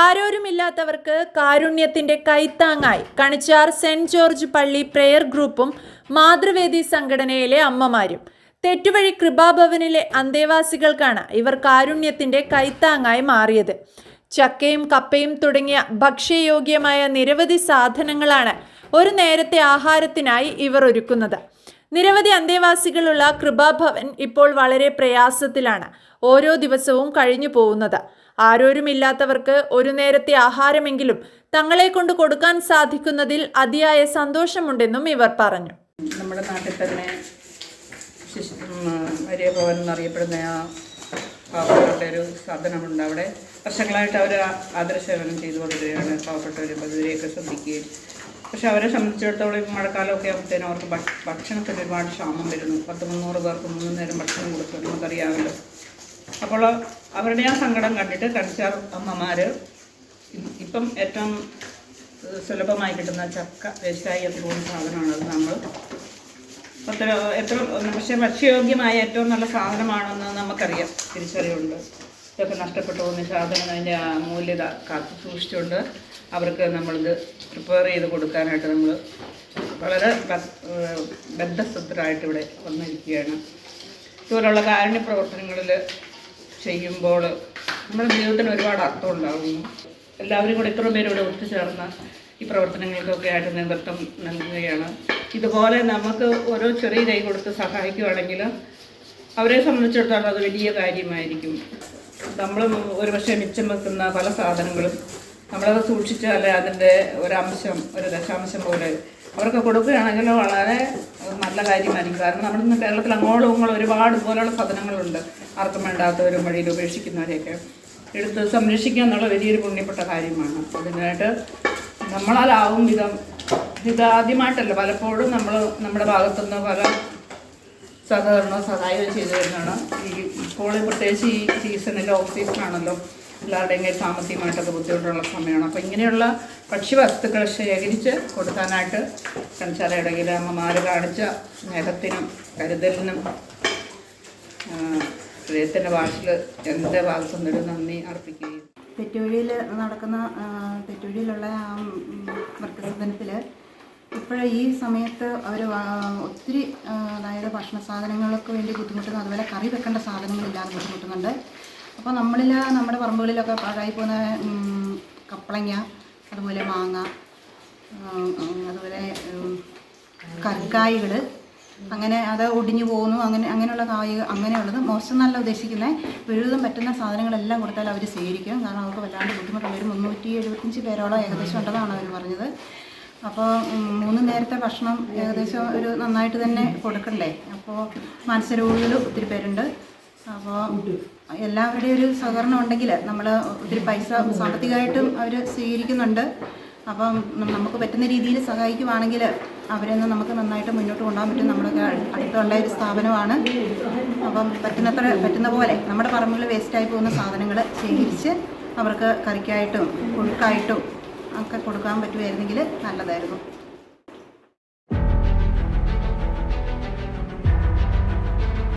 ആരോരുമില്ലാത്തവർക്ക് കാരുണ്യത്തിന്റെ കൈത്താങ്ങായി Kanichar saint George പള്ളി പ്രെയർ ഗ്രൂപ്പും മാതൃവേദി സംഘടനയിലെ അമ്മമാരും. തെറ്റുവഴി കൃപാഭവനിലെ അന്തേവാസികൾക്കാണ് ഇവർ കാരുണ്യത്തിന്റെ കൈത്താങ്ങായി മാറിയത്. ചക്കയും കപ്പയും തുടങ്ങിയ ഭക്ഷ്യയോഗ്യമായ നിരവധി സാധനങ്ങളാണ് ഒരു നേരത്തെ ആഹാരത്തിനായി ഇവർ ഒരുക്കുന്നത്. നിരവധി അന്തേവാസികളുള്ള കൃപാഭവൻ ഇപ്പോൾ വളരെ പ്രയാസത്തിലാണ് ഓരോ ദിവസവും കഴിഞ്ഞു പോകുന്നത് ആരോരുമില്ലാത്തവർക്ക് ഒരു നേരത്തെ ആഹാരമെങ്കിലും തങ്ങളെ കൊണ്ട് കൊടുക്കാൻ സാധിക്കുന്നതിൽ അതിയായ സന്തോഷമുണ്ടെന്നും ഇവർ പറഞ്ഞു. നമ്മുടെ നാട്ടിൽ തന്നെ വലിയ ഭവൻ എന്നറിയപ്പെടുന്ന ആ പാവപ്പെട്ട ഒരു സാധനമുണ്ട് അവിടെ. വർഷങ്ങളായിട്ട് അവർ ആദർശകരണം ചെയ്തു കൊടുക്കുകയാണ് പാവപ്പെട്ടവർ പതിവരെയൊക്കെ ശ്രദ്ധിക്കുകയും. പക്ഷെ അവരെ സംബന്ധിച്ചിടത്തോളം ഈ മഴക്കാലമൊക്കെ ആകുമ്പോഴത്തേനും അവർക്ക് ഭക്ഷ- ഭക്ഷണത്തിന് ഒരുപാട് ക്ഷാമം വരുന്നു. പത്ത് മുന്നൂറ് പേർക്ക് മൂന്ന് നേരം ഭക്ഷണം കൊടുത്തു നമുക്കറിയാമല്ലോ. അപ്പോൾ അവരുടെ ആ സങ്കടം കണ്ടിട്ട് കണിച്ചാർ അമ്മമാർ ഇപ്പം ഏറ്റവും സുലഭമായി കിട്ടുന്ന ചക്ക വേസ്റ്റായി എന്ന് പോകുന്ന സാധനമാണ് അത് നമ്മൾ. എത്ര എത്ര പക്ഷേ ഭക്ഷ്യയോഗ്യമായ ഏറ്റവും നല്ല സാധനമാണെന്ന് നമുക്കറിയാം. തിരിച്ചറിവുണ്ട്. ഇതൊക്കെ നഷ്ടപ്പെട്ടു പോകുന്ന സാധനം അതിന്റെ ആ മൂല്യത കാത്തു സൂക്ഷിച്ചുകൊണ്ട് അവർക്ക് നമ്മളിത് പ്രിപ്പയർ ചെയ്ത് കൊടുക്കാനായിട്ട് നമ്മൾ വളരെ ബദ്ധസ്ഥരായിട്ട് ഇവിടെ വന്നിരിക്കുകയാണ്. ഇതുപോലുള്ള കാരുണ്യ പ്രവർത്തനങ്ങളിൽ ചെയ്യുമ്പോൾ നമ്മുടെ ജീവിതത്തിന് ഒരുപാട് അർത്ഥം ഉണ്ടാകുന്നു എല്ലാവരും കൂടെ ഇത്ര പേരും ഇവിടെ ഒത്തുചേർന്ന് ഈ പ്രവർത്തനങ്ങൾക്കൊക്കെ ആയിട്ട് നേതൃത്വം നൽകുകയാണ്. ഇതുപോലെ നമുക്ക് ഓരോ ചെറിയ കൈ കൊടുത്ത് സഹായിക്കുകയാണെങ്കിൽ അവരെ സംബന്ധിച്ചിടത്തോളം അത് വലിയ കാര്യമായിരിക്കും. നമ്മൾ ഒരുപക്ഷെ മിച്ചം വെക്കുന്ന പല സാധനങ്ങളും നമ്മളത് സൂക്ഷിച്ചാൽ അതിന്റെ ഒരംശം ഒരു ദശാംശം പോലെ അവർക്ക് കൊടുക്കുകയാണെങ്കിൽ വളരെ നല്ല കാര്യമായിരിക്കും. കാരണം നമ്മുടെ ഇന്ന് കേരളത്തിൽ അങ്ങോളം ഇങ്ങോളം ഒരുപാട് ഇതുപോലെയുള്ള സാധനങ്ങളുണ്ട്. അർത്ഥം വേണ്ടാത്തവരും വഴിയിൽ ഉപേക്ഷിക്കുന്നവരെയൊക്കെ എടുത്ത് സംരക്ഷിക്കുക എന്നുള്ള വലിയൊരു പുണ്യപ്പെട്ട കാര്യമാണ്. അതിനായിട്ട് നമ്മളാലാവും വിധം. ഇത് ആദ്യമായിട്ടല്ല. പലപ്പോഴും നമ്മൾ നമ്മുടെ ഭാഗത്തുനിന്ന് പല സഹകരണവും സഹായവും ചെയ്തു വരുന്നതാണ് ഈ ഇപ്പോൾ പ്രത്യേകിച്ച് ഈ സീസണിൽ ഓഫ് സീസണാണല്ലോ എല്ലാവരുടെയും കയ്യിൽ സാമ്പത്തികമായിട്ടൊക്കെ ബുദ്ധിമുട്ടുള്ള സമയമാണ്. അപ്പോൾ ഇങ്ങനെയുള്ള ഭക്ഷ്യവസ്തുക്കൾ ശേഖരിച്ച് കൊടുക്കാനായിട്ട് കണിച്ചാലയുടെ അമ്മമാർ കാണിച്ച സ്നേഹത്തിനും കരുതലിനും ഹൃദയത്തിന്റെ ഭാഷയിൽ എന്റെ ഭാഗത്തുനിന്നൊരു നന്ദി അർപ്പിക്കുകയും. തെറ്റുവഴിയിൽ നടക്കുന്ന ആ, തെറ്റുവഴിയിലുള്ള ആ വൃദ്ധസദനത്തിൽ ഇപ്പോഴേ ഈ സമയത്ത് അവർ ഒത്തിരി അതായത് ഭക്ഷണ സാധനങ്ങൾക്ക് വേണ്ടി ബുദ്ധിമുട്ടുന്നു അതുപോലെ കറി വെക്കേണ്ട സാധനങ്ങളില്ലാതെ ബുദ്ധിമുട്ടുന്നുണ്ട്. അപ്പോൾ നമ്മളിൽ നമ്മുടെ പറമ്പുകളിലൊക്കെ പാഴായി പോകുന്ന കപ്പളങ്ങ അതുപോലെ മാങ്ങ അതുപോലെ കർക്കായകൾ അങ്ങനെ അത് ഒടിഞ്ഞു പോകുന്നു. അങ്ങനെ അങ്ങനെയുള്ള കായ് അങ്ങനെയുള്ളത് മോശം നല്ല ഉദ്ദേശിക്കുന്നത് വിഴുതും പറ്റുന്ന സാധനങ്ങളെല്ലാം കൊടുത്താൽ അവർ സ്വീകരിക്കും. കാരണം അവർക്ക് വല്ലാണ്ട് ബുദ്ധിമുട്ടുള്ള ഒരു മുന്നൂറ്റി എഴുപത്തഞ്ച് പേരോളം ഏകദേശം ഉണ്ടെന്നാണ് അവർ പറഞ്ഞത്. അപ്പോൾ മൂന്ന് നേരത്തെ ഭക്ഷണം ഏകദേശം ഒരു നന്നായിട്ട് തന്നെ കൊടുക്കണ്ടേ? അപ്പോൾ മാനസരോഗികൾ ഒത്തിരി പേരുണ്ട്. അപ്പോൾ എല്ലാവരുടെയും ഒരു സഹകരണം ഉണ്ടെങ്കിൽ നമ്മൾ ഒത്തിരി പൈസ സാമ്പത്തികമായിട്ടും അവർ സ്വീകരിക്കുന്നുണ്ട്. അപ്പം നമുക്ക് പറ്റുന്ന രീതിയിൽ സഹായിക്കുവാണെങ്കിൽ അവരെ ഒന്ന് നമുക്ക് നന്നായിട്ട് മുന്നോട്ട് കൊണ്ടുപോകാൻ പറ്റും. നമ്മളൊക്കെ അട്- അടുത്തുള്ള ഒരു സ്ഥാപനമാണ്. അപ്പം പറ്റുന്നത്ര പറ്റുന്ന പോലെ നമ്മുടെ പറമ്പിൽ വേസ്റ്റായി പോകുന്ന സാധനങ്ങൾ ശേഖരിച്ച് അവർക്ക് കറിക്കായിട്ടും കുഴുക്കായിട്ടും ഒക്കെ കൊടുക്കാൻ പറ്റുമായിരുന്നെങ്കിൽ നല്ലതായിരുന്നു.